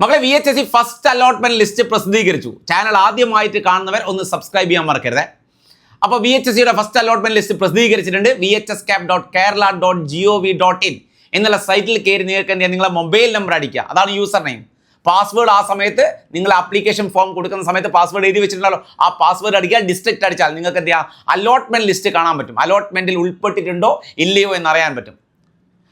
മക്കളെ V H S C first allotment list പ്രസിദ്ധീകരിച്ചു. Channel ആദ്യമായിട്ട് കാണുന്നവർ ഒന്ന് സബ്സ്ക്രൈബ് ചെയ്യാൻ മറക്കരുത്. അപ്പോൾ വി എച്ച് എസ് സിയുടെ ഫസ്റ്റ് അലോട്ട്മെന്റ് ലിസ്റ്റ് പ്രസിദ്ധീകരിച്ചിട്ടുണ്ട്. V H S cap dot Kerala dot GO V dot in എന്നുള്ള സൈറ്റിൽ കയറി നിങ്ങൾക്ക് നിങ്ങളുടെ മൊബൈൽ നമ്പർ അടിക്കുക. അതാണ് യൂസർ നെയിം പാസ്വേഡ് ആ സമയത്ത് നിങ്ങൾ ആപ്ലിക്കേഷൻ ഫോം കൊടുക്കുന്ന സമയത്ത് പാസ്വേഡ് എഴുതി വെച്ചിട്ടുണ്ടല്ലോ. ആ പാസ്വേഡ് അടിക്കുക ഡിസ്ട്രിക്റ്റ് അടിച്ചാൽ നിങ്ങൾക്ക് എന്ത് ചെയ്യാം? അലോട്ട്മെന്റ് ലിസ്റ്റ് കാണാൻ പറ്റും. അലോട്ട്മെന്റിൽ ഉൾപ്പെട്ടിട്ടുണ്ടോ? ഇല്ലയോ എന്നറിയാൻ പറ്റും.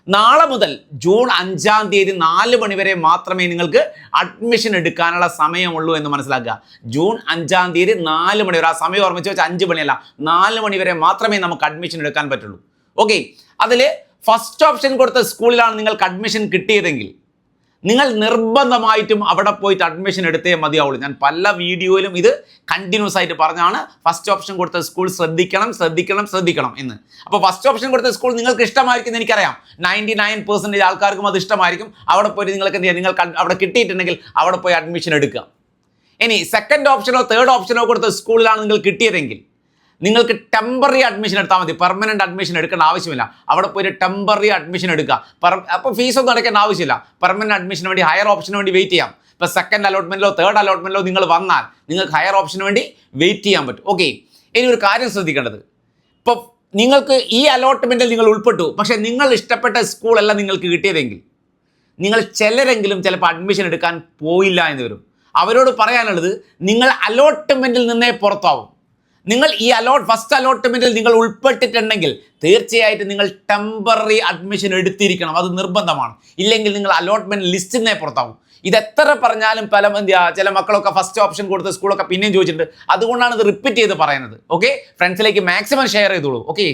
നാളെ മുതൽ ജൂൺ അഞ്ചാം തീയതി നാല് മണിവരെ മാത്രമേ നിങ്ങൾക്ക് അഡ്മിഷൻ എടുക്കാനുള്ള സമയമുള്ളൂ എന്ന് മനസ്സിലാക്കുക. ജൂൺ അഞ്ചാം തീയതി നാല് മണിവരെ ആ സമയം ഓർമ്മിച്ച് വെച്ചാൽ അഞ്ച് മണിയല്ല നാല് മണിവരെ മാത്രമേ നമുക്ക് അഡ്മിഷൻ എടുക്കാൻ പറ്റുള്ളൂ. ഓക്കെ അതിൽ ഫസ്റ്റ് ഓപ്ഷൻ കൊടുത്ത സ്കൂളിലാണ് നിങ്ങൾക്ക് അഡ്മിഷൻ കിട്ടിയതെങ്കിൽ നിങ്ങൾ നിർബന്ധമായിട്ടും അവിടെ പോയിട്ട് അഡ്മിഷൻ എടുത്തേ മതിയാവുള്ളൂ. ഞാൻ പല വീഡിയോയിലും ഇത് കണ്ടിന്യൂസ് ആയിട്ട് പറഞ്ഞാണ്. ഫസ്റ്റ് ഓപ്ഷൻ കൊടുത്ത സ്കൂൾ ശ്രദ്ധിക്കണം ശ്രദ്ധിക്കണം ശ്രദ്ധിക്കണം എന്ന്. അപ്പോൾ ഫസ്റ്റ് ഓപ്ഷൻ കൊടുത്ത സ്കൂൾ നിങ്ങൾക്ക് ഇഷ്ടമായിരിക്കും എനിക്കറിയാം. നയന്റി നയൻ പെർസെന്റേജ് ആൾക്കാർക്കും അത് ഇഷ്ടമായിരിക്കും. അവിടെ പോയിട്ട് നിങ്ങൾക്ക് എന്ത് ചെയ്യാം? നിങ്ങൾക്ക് അവിടെ കിട്ടിയിട്ടുണ്ടെങ്കിൽ അവിടെ പോയി അഡ്മിഷൻ എടുക്കുക. ഇനി സെക്കൻഡ് ഓപ്ഷനോ തേർഡ് ഓപ്ഷനോ കൊടുത്ത സ്കൂളിലാണ് നിങ്ങൾ കിട്ടിയതെങ്കിൽ നിങ്ങൾക്ക് ടെമ്പററി അഡ്മിഷൻ എടുത്താൽ മതി. പെർമനന്റ് അഡ്മിഷൻ എടുക്കേണ്ട ആവശ്യമില്ല. അവിടെ പോയിട്ട് ടെമ്പററി അഡ്മിഷൻ എടുക്കുക. പെർ അപ്പോൾ ഫീസൊന്നും അടയ്ക്കേണ്ട ആവശ്യമില്ല. പെർമനന്റ് അഡ്മിഷന് വേണ്ടി ഹയർ ഓപ്ഷന് വേണ്ടി വെയിറ്റ് ചെയ്യാം. ഇപ്പോൾ സെക്കൻഡ് അലോട്ട്മെന്റിലോ തേർഡ് അലോട്ട്മെന്റിലോ നിങ്ങൾ വന്നാൽ നിങ്ങൾക്ക് ഹയർ ഓപ്ഷന് വേണ്ടി വെയിറ്റ് ചെയ്യാൻ പറ്റും. ഓക്കെ ഇനി ഒരു കാര്യം ശ്രദ്ധിക്കേണ്ടത്. ഇപ്പോൾ നിങ്ങൾക്ക് ഈ അലോട്ട്മെന്റിൽ നിങ്ങൾ ഉൾപ്പെട്ടു. പക്ഷേ നിങ്ങൾ ഇഷ്ടപ്പെട്ട സ്കൂളല്ല നിങ്ങൾക്ക് കിട്ടിയതെങ്കിൽ. നിങ്ങൾ ചിലരെങ്കിലും ചിലപ്പോൾ അഡ്മിഷൻ എടുക്കാൻ പോയില്ല എന്ന് വരും. അവരോട് പറയാനുള്ളത് നിങ്ങൾ അലോട്ട്മെന്റിൽ നിന്നേ പുറത്താവും. നിങ്ങൾ ഈ അലോട്ട് ഫസ്റ്റ് അലോട്ട്മെന്റിൽ നിങ്ങൾ ഉൾപ്പെട്ടിട്ടുണ്ടെങ്കിൽ തീർച്ചയായിട്ടും നിങ്ങൾ ടെമ്പററി അഡ്മിഷൻ എടുത്തിരിക്കണം. അത് നിർബന്ധമാണ്. ഇല്ലെങ്കിൽ നിങ്ങൾ അലോട്ട്മെന്റ് ലിസ്റ്റിൽ നിന്നേ പുറത്താവും. ഇത് എത്ര പറഞ്ഞാലും പല എന്തിയാ ചില മക്കളൊക്കെ ഫസ്റ്റ് ഓപ്ഷൻ കൊടുത്ത് സ്കൂളൊക്കെ പിന്നെയും ചോദിച്ചിട്ടുണ്ട്. അതുകൊണ്ടാണ് ഇത് റിപ്പീറ്റ് ചെയ്ത് പറയുന്നത്. ഓക്കെ ഫ്രണ്ട്സിലേക്ക് മാക്സിമം ഷെയർ ചെയ്തോളൂ. ഓക്കെ